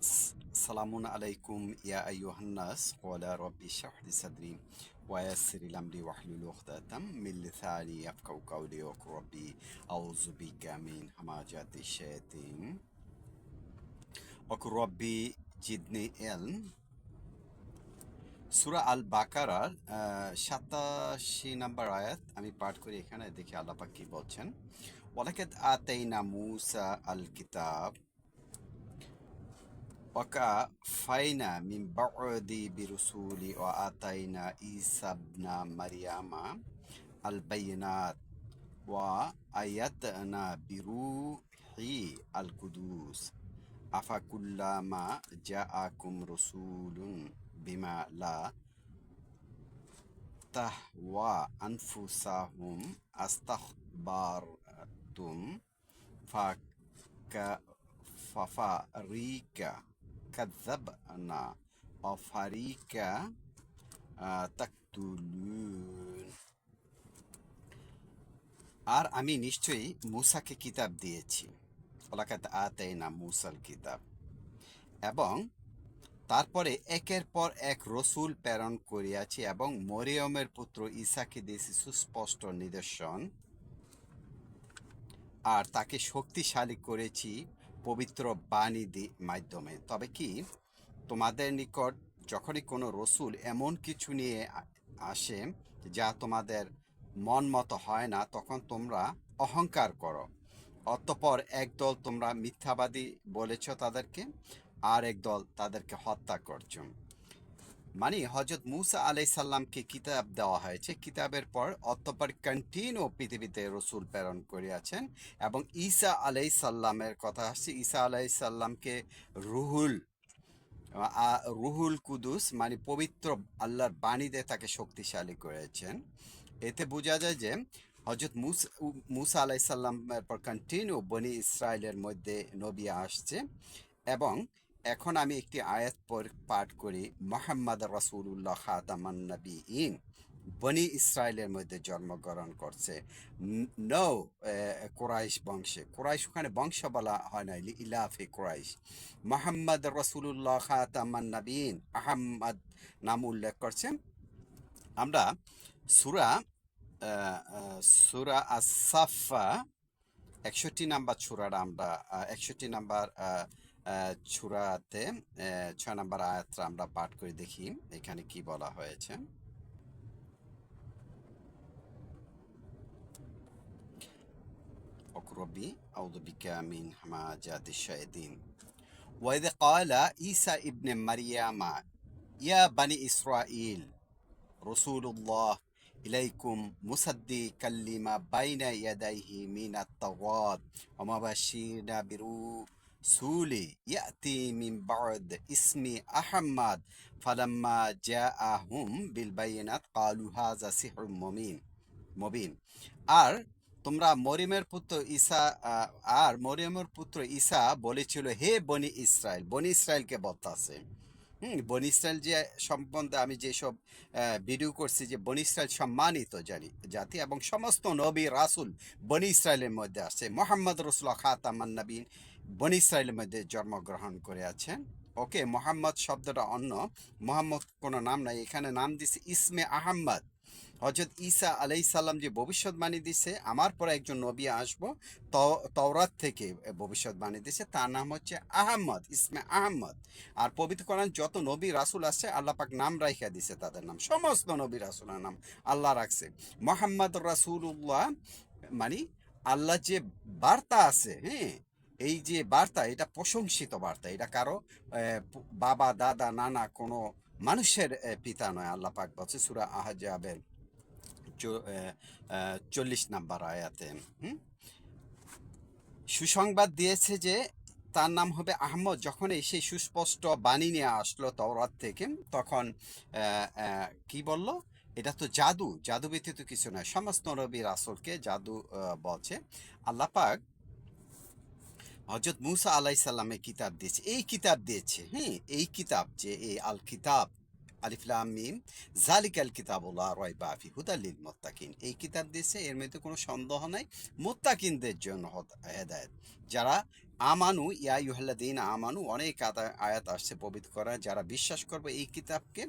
সালামুন আলাইকুম ইয়া আইয়ুহান্নাস ওয়ালা রব্বি শাহ লি সাদরি ওয়া ইয়াসসির লি আমরি ওয়াহলুল উকদাতাম মিন লিসানি ইয়াফকাহু কাওলি ওয়া কুর রব্বি আউযু বিকা মিন হামাজাতি শায়াতিন ওয়া কুর রব্বি জিদনি ইলম সূরা আল বাকারার সাতাশি নম্বর আয়াত আমি পাঠ করি এখানে, দেখি আল্লাহ পাক কি বলছেন। ওয়ালাকাদ আতাইনা মূসা আল কিতাব وكفينا من بعد برسول وآتينا عيسى ابن مريم البينات وأيدنا بروح القدوس. أفكلما جاءكم رسول بما لا تهوى أنفسهم أستخبرتم فك ففريقا কাজাবনা অফারিকা تقتلون. আর আমি নিশ্চয়ই মুসাকে কিতাব দিয়েছি। ওলাকাত আতাই না মুসাল কিতাব। এবং তারপরে একের পর এক রসুল প্রেরণ করিয়াছি এবং মরিয়মের পুত্র ঈশাকে দিয়েছি সুস্পষ্ট নিদর্শন। আর তাকে শক্তিশালী করেছি পবিত্র বাণী দি- মাধ্যমে। তবে কি তোমাদের নিকট যখনই কোনো রসুল এমন কিছু নিয়ে আসে যা তোমাদের মন মতো হয় না, তখন তোমরা অহংকার করো। অতঃপর একদল তোমরা মিথ্যাবাদী বলেছ তাদেরকে, আর একদল তাদেরকে হত্যা করছ। মানে হজরত মুসা আলাই সাল্লামকে কিতাব দেওয়া হয়েছে। কিতাবের পর অতঃপর কন্টিনিউ পৃথিবীতে রসুল প্রেরণ করিয়াছেন এবং ঈসা আলাই সাল্লামের কথা আসছে। ঈসা আলাই সাল্লামকে রুহুল রুহুল কুদুস মানে পবিত্র আল্লাহর বাণীতে তাকে শক্তিশালী করেছেন। এতে বোঝা যায় যে হজরত মুসা মুসা আলাই সাল্লামের পর কন্টিনিউ বনি ইসরায়েলের মধ্যে নবী আসছে এবং এখন আমি একটি আয়াত পাঠ করি। মোহাম্মদ রাসূলুল্লাহ খাতামান ইন বনি ইসরায়েলের মধ্যে জন্মগ্রহণ করছে। নৌ কোরাইশ বংশে। কোরাইশ ওখানে বংশ বলা হয় না ইলি- ইলাফে কোরাইশ। মোহাম্মদ রসুল্লাহ খাতামান আহম্মদ নাম উল্লেখ করছেন। আমরা সুরা সুরা আসাফা একষট্টি নাম্বার ছুরাটা আমরা একষট্টি নাম্বার ছুরাতে আহ, ছয় নাম্বার আয়াতটা আমরা পাঠ করে দেখি এখানে কি বলা হয়েছে অকরবি আউদবিকা মিন হামাজাতি শায়াতিন وإذ قال عيسى ابن مريم يا بني إسرائيل رسول الله إليكم مصدقا لما بين يديه من التوراة ومبشرا برسول يأتي من بعد اسم أحمد فلما جاءهم بالبينات قالوا هذا سحر مبين মবিন আর তোমরা মরিয়মের পুত্র ঈসা আহ, আর মরিয়মের পুত্র ঈসা বলেছিল হে বনি ইসরায়েল বনি ইসরায়েলকে বলতাছে হুম বনি ইসরায়েল যে সম্বন্ধে আমি যেসব আহ, ভিডিও করছি যে বনি ইসরায়েল সম্মানিত জানি জাতি এবং সমস্ত নবী রাসুল বনি ইসরায়েলের মধ্যে আছে মোহাম্মদ রসুল্লাহ খাতামান নবীন বনি ইসরায়েলের মধ্যে জন্মগ্রহণ করে আছেন। ওকে, মোহাম্মদ শব্দটা অন্য। মোহাম্মদ কোনো নাম নাই, এখানে নাম দিছে ইসমে আহম্মদ। হজরত ঈসা আলাই সাল্লাম যে ভবিষ্যৎবাণী দিছে, আমার পরে একজন নবী আসব তওরাত থেকে ভবিষ্যৎবাণী দিছে, তার নাম হচ্ছে আহম্মদ, ইসমে আহম্মদ। আর পবিত্র কোরআন যত নবী রাসুল আছে, আল্লাহ পাক নাম রাইখা দিছে তাদের নাম, সমস্ত নবী রাসুলের নাম আল্লাহ রাখছে। মোহাম্মদ রাসুল্লাহ মানে আল্লাহ যে বার্তা আছে হ্যাঁ এই যে বার্তা, এটা প্রশংসিত বার্তা। এটা কারও বাবা, দাদা, নানা কোনো মানুষের পিতা নয়, আল্লাহ পাক বলছে সুরা আহজাবের চল্লিশ নাম্বার আয়াতে? সুসংবাদ দিয়েছে যে তার নাম হবে আহমদ। যখন এই সেই সুস্পষ্ট বাণী নিয়ে আসলো তওরাত থেকে, তখন কি বলল? এটা তো জাদু জাদু ব্যতীত কিছু নয়। সমস্ত নবী রাসুলকে জাদু বলছে। আল্লাহ পাক হজরত মুসা আলাই সাল্লামের কিতাব দিয়েছে। এই কিতাব দিয়েছে হ্যাঁ এই কিতাব যে, এই আল কিতাব আলিফলাম মিম জালিকাল কিতাবুল্লাহ রয়বা ফি হুদালিল মুত্তাকিন এই কিতাব দিয়েছে, এর মধ্যে কোনো সন্দেহ নাই। মুত্তাকিনদের জন্য হদ- হেদায়েত। যারা আমানু, ইয়া ইউহাল্লাদিন আমানু, অনেক আয়াত আসছে পবিত্র করা যারা বিশ্বাস করবে এই কিতাবকে,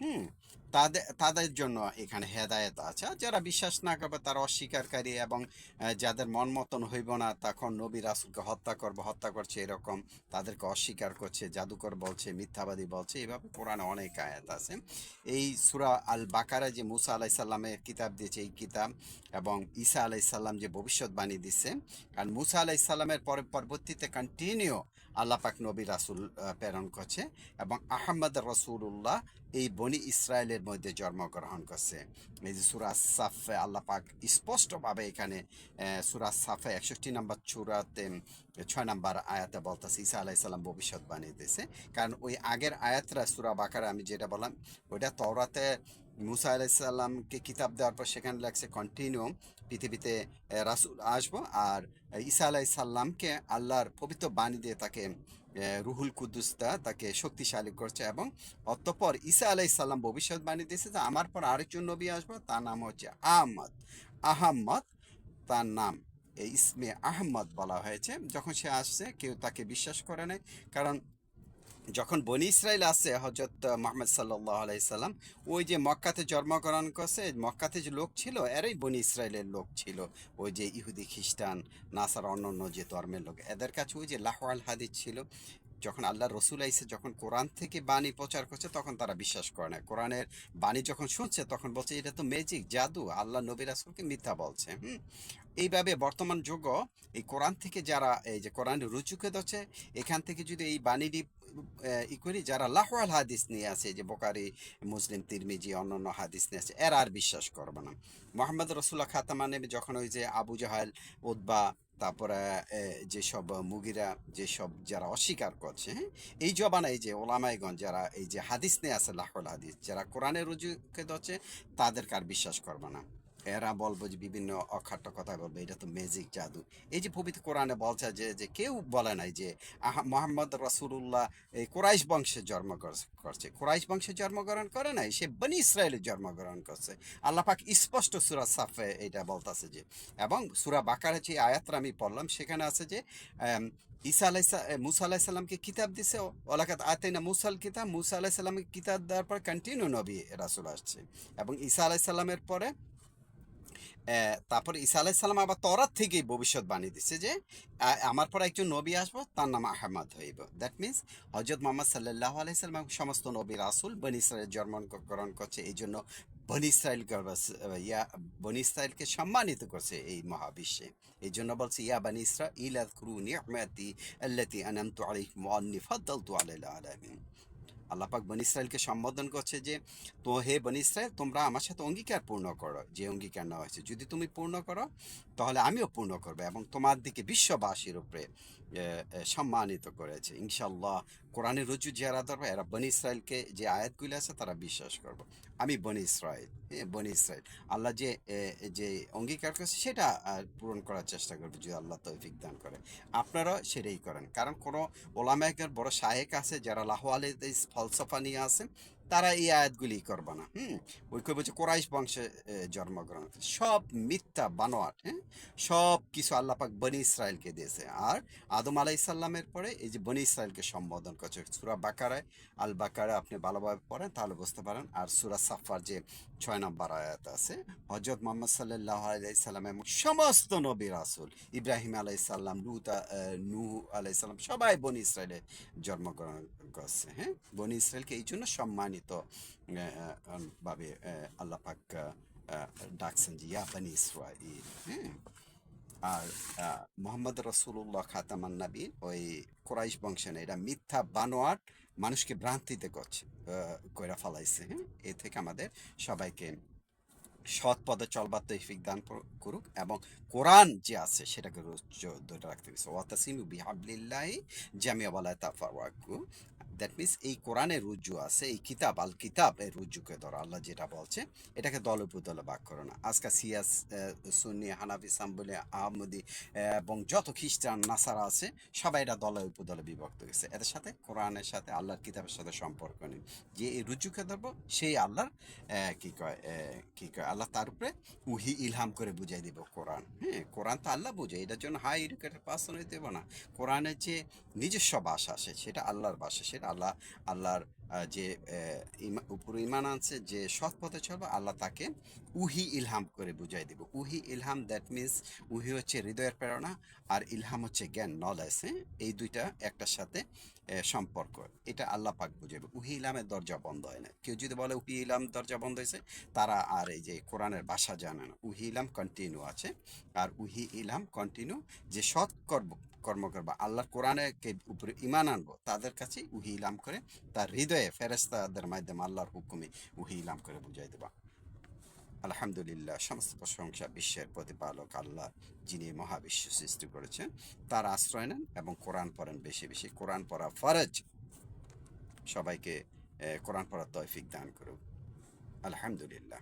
হুম তাদের তাদের জন্য এখানে হেদায়েত আছে। যারা বিশ্বাস না করবে তারা অস্বীকারী এবং যাদের মন মতন হইব না তখন নবী রাসুলকে হত্যা করবে, হত্যা করছে এরকম তাদেরকে অস্বীকার করছে, জাদুকর বলছে, মিথ্যাবাদী বলছে এইভাবে কোরআনে অনেক আয়াত আছে। এই সুরা আল বাকারা যে মুসা আলাইসাল্লামের কিতাব দিয়েছে, এই কিতাব এবং ঈসা আলাইসাল্লাম যে ভবিষ্যৎবাণী দিচ্ছে কারণ মুসা আলাইসাল্লামের পরে, পরবর্তীতে কন্টিনিউ আল্লাহ পাক নবী রাসুল প্রেরণ করছে এবং আহমদ রসুল্লাহ এই বনি ইসরায়েলের মধ্যে জন্মগ্রহণ করছে। এই যে সুরাজ সাফে, আল্লাহ পাক স্পষ্টভাবে এখানে সুরাজ সাফে একষট্টি নম্বর চূড়াতে, ছয় নম্বর আয়াতে বলতেছে, ঈসা আলাইসাল্লাম ভবিষ্যৎবাণী দিয়েছে। কারণ ওই আগের আয়াতরা, সুরা বাকারে আমি যেটা বললাম, ওইটা তওরাতে মুসা আলাইসাল্লামকে কিতাব দেওয়ার পর সেখানে লাগছে, কন্টিনিউ পৃথিবীতে রাসূল আসব। আর ঈসা আলাইসাল্লামকে আল্লাহর পবিত্র বাণী দিয়ে তাকে রুহুল কুদুস্তা তাকে শক্তিশালী করছে এবং অতঃপর ঈসা আলাইসাল্লাম ভবিষ্যৎবাণী দিয়েছে যে আমার পর আরেকজন নবী আসব, তার নাম হচ্ছে আহমদ। আহম্মদ তার নাম এই ইসমে আহম্মদ বলা হয়েছে। যখন সে আসছে, কেউ তাকে বিশ্বাস করে নাই, কারণ যখন বনি ইসরায়েল আসে হজরত মোহাম্মদ সাল্লাহ আলাইসাল্লাম ওই যে মক্কাতে জন্মগ্রহণ করছে, মক্কাতে যে লোক ছিল, এরাই বনি ইসরায়েলের লোক ছিল। ওই যে ইহুদি, খ্রিস্টান, নাসার, অন্য অন্য যে ধর্মের লোক। এদের কাছে ওই যে লাহওয়াল হাদিস ছিল, যখন আল্লাহ রসুল আইসে, যখন কোরআন থেকে বাণী প্রচার করছে, তখন তারা বিশ্বাস করে না। কোরআনের বাণী যখন শুনছে, তখন বলছে, এটা তো ম্যাজিক জাদু, আল্লাহ নবী রাসুলকে মিথ্যা বলছে। হুম? এইভাবে বর্তমান যুগ এই কোরআন থেকে যারা, এই যে কোরআন রুচুকে ধরছে এখান থেকে যদি এই বাণীটি ই করি, যারা লাহওয়াল হাদিস নিয়ে আছে, যে বোকারি, মুসলিম, তিরমিজি, অন্যান্য হাদিস নিয়ে আছে, এরা আর বিশ্বাস করবে না। মোহাম্মদ রসুল্লাহ খাতামা নেবে যখন ওই যে আবু জাহাল উদ্বা তারপরে যেসব মুগিরা, যেসব যারা অস্বীকার করছে হ্যাঁ এই জবানা, এই যে ওলামাইগঞ্জ যারা এই যে হাদিস নিয়ে আছে, লাহওয়াল হাদিস, যারা কোরআনের রুজুকে ধরছে, তাদেরকে আর বিশ্বাস করবে না। এরা বলব যে বিভিন্ন অখাট্য কথা বলবে, এটা তো ম্যাজিক জাদু। এই যে পবিত্র কোরআনে বলছে যে যে কেউ বলে নাই যে মোহাম্মদ রাসুল্লাহ এই কোরাইশ বংশে জন্ম করছে। কোরাইশ বংশে জন্মগ্রহণ করে নাই, সে বনি ইসরায়েলে জন্মগ্রহণ করছে। আল্লাহ পাক স্পষ্ট সুরা সাফে এটা বলতেছে যে, এবং সুরা বাকারে যে আয়াতটা আমি পড়লাম, সেখানে আছে যে ঈসা আলাই মুসা আলাহ সাল্লামকে কিতাব দিছে ওলাকাত আতে না মুসাল কিতাব, মুসা আলাহ সাল্লামকে কিতাব দেওয়ার পর কন্টিনিউ নবী রাসুল আসছে। এবং ঈসা আলাহ সাল্লামের পরে তারপরে ঈসা আলাইসাল্লাম আবার তরাত থেকেই ভবিষ্যৎবাণী দিচ্ছে যে আমার পর একজন নবী আসব, তার নাম আহমদ হইব। দ্যাট মিনস হজরত মোহাম্মদ সাল্লাহ আলাইসাল্লাম সমস্ত নবী রাসুল বনি ইসরায়েল জন্মগ্রহণ করছে, এই জন্য বনি ইসরায়েল ইয়া, বনি ইসরায়েলকে সম্মানিত করছে এই মহাবিশ্বে। এই জন্য বলছে, ইয়া বনি ইসরা, ইলা কুরু নিয়ামাতি আল্লাতি আনামতু আলাইকুম ওয়া আন্নি ফাদ্দালতু আলাল আলামিন। আল্লাহ পাক বনি ইসরায়েলকে সম্বোধন করছে যে, তো হে বনি ইসরায়েল তোমরা আমার সাথে অঙ্গীকার পূর্ণ করো, যে অঙ্গীকার নেওয়া হয়েছে। যদি তুমি পূর্ণ করো, তাহলে আমিও পূর্ণ করব এবং তোমার দিকে বিশ্ববাসীর উপরে সম্মানিত করেছে। ইনশাল্লাহ কোরআনে রুজু যারা ধরবে এরা বনি ইসরায়েলকে যে আয়াতগুলি আছে, তারা বিশ্বাস করব। আমি বনি ইসরায়েল বনি ইসরায়েল আল্লাহ যে যে অঙ্গীকার করেছে, সেটা পূরণ করার চেষ্টা করবে, যদি আল্লাহ তৌফিক দান করে। আপনারা সেটাই করেন। কারণ কোনো ওলামায়কের বড় শায়েক আছে, যারা লাহোয়ালে ফলসফা নিয়ে আসেন তারা এই আয়াতগুলি করবে না, হুম? কই বলছে কোরাইশ বংশে জন্মগ্রহণ সব মিথ্যা বানোয়াট হ্যাঁ? সব কিছু আল্লাপাক বনি ইসরায়েলকে দিয়েছে। আর আদম আলাই সাল্লামের পরে এই যে বনি ইসরায়েলকে সম্বোধন করছে, সুরা বাকারায়। আল বাকারে আপনি ভালোভাবে পড়েন, তাহলে বুঝতে পারেন। আর সুরা সাফার যে ছয় নম্বর আয়াত আছে হজরত মোহাম্মদ সাল্লাহ আলাইসাল্লাম এবং সমস্ত নবী রাসুল, ইব্রাহিম আলাইসাল্লাম লুতা নূহ আলাইসাল্লাম সবাই বনি ইসরায়েলে জন্মগ্রহণ করছে হ্যাঁ? বনি ইসরায়েলকে এই জন্য সম্মানিত আহ, ভাবে আহ, আল্লাহ পাক আহ, আহ, ডাকছেন যে ইয়া বনি ইসরাইল হ্যাঁ আর মোহাম্মদ রসুল্লাহ খাতামান নবী ওই কোরাইশ বংশে না এটা মিথ্যা বানোয়াট মানুষকে ভ্রান্তিতে করছে কইরা ফলাইছে হ্যাঁ এ থেকে আমাদের সবাইকে সৎ পদে চলবার তৈফিক দান করুক এবং কোরআন যে আছে সেটাকে ধরে রাখতে গেছে ওয়াতাসিমু বিহাবলিল্লাহি জামিয়া ওয়ালা তাফাওয়াকু দ্যাট মিনস এই কোরআনের রুজু আছে, এই কিতাব আল কিতাব এর রুজুকে ধরো, আল্লাহ যেটা বলছে, এটাকে দল উপদলে ভাগ করো না। আজকে সিয়াস সুন্নি, হানাফি, সাম্বলি, আহমদি এবং যত খ্রিস্টান, নাসারা আছে, সবাই এটা দলে উপদলে বিভক্ত গেছে এদের সাথে কোরআনের সাথে, আল্লাহর কিতাবের সাথে সম্পর্ক নেই। যে এই রুজুকে ধরবো, সেই আল্লাহর কি কয় কি কয়, আল্লাহ তার উপরে উহি, ইলহাম করে বুঝাই দিব কোরআন। হ্যাঁ কোরআন তো আল্লাহ বুঝে এটার জন্য হাই এডুকেটেড পার্সন হইতে দেবো না। কোরআনের যে নিজস্ব ভাষা আছে, সেটা আল্লাহর ভাষা, সেটা আল্লাহ, আল্লাহর যে উপরে ইমান আনছে, যে সৎ পথে চলবে, আল্লাহ তাকে উহি ইলহাম করে বুঝাই দিব। উহি ইলহাম দ্যাট মিনস উহি হচ্ছে হৃদয়ের প্রেরণা আর ইলহাম হচ্ছে জ্ঞান নলেজ হ্যাঁ? এই দুইটা একটার সাথে সম্পর্ক। এটা আল্লাহ পাক বুঝাবে উহি ইলহামের দরজা বন্ধ হয় না। কেউ যদি বলে উহি ইলাম দরজা বন্ধ হয়েছে, তারা আর এই যে কোরআনের ভাষা জানে না। উহি ইলাম কন্টিনিউ আছে, আর উহি ইলহাম কন্টিনিউ যে সৎ কর্ম কর্ম করবা। আল্লাহর কোরআনকে উপরে ইমান আনব, তাদের কাছে উহি ইলাম করে, তার হৃদয়ে ফেরেস্তাদের মাধ্যমে আল্লাহর হুকুমে উহি ইলাম করে বুঝাই দেবা। আলহামদুলিল্লাহ, সমস্ত প্রশংসা বিশ্বের প্রতিপালক আল্লাহ, যিনি মহাবিশ্ব সৃষ্টি করেছেন। তার আশ্রয় নেন এবং কোরআন পড়েন বেশি বেশি। কোরআন পড়া ফরজ। সবাইকে কোরআন পড়ার তৌফিক দান করুক। আলহামদুলিল্লাহ।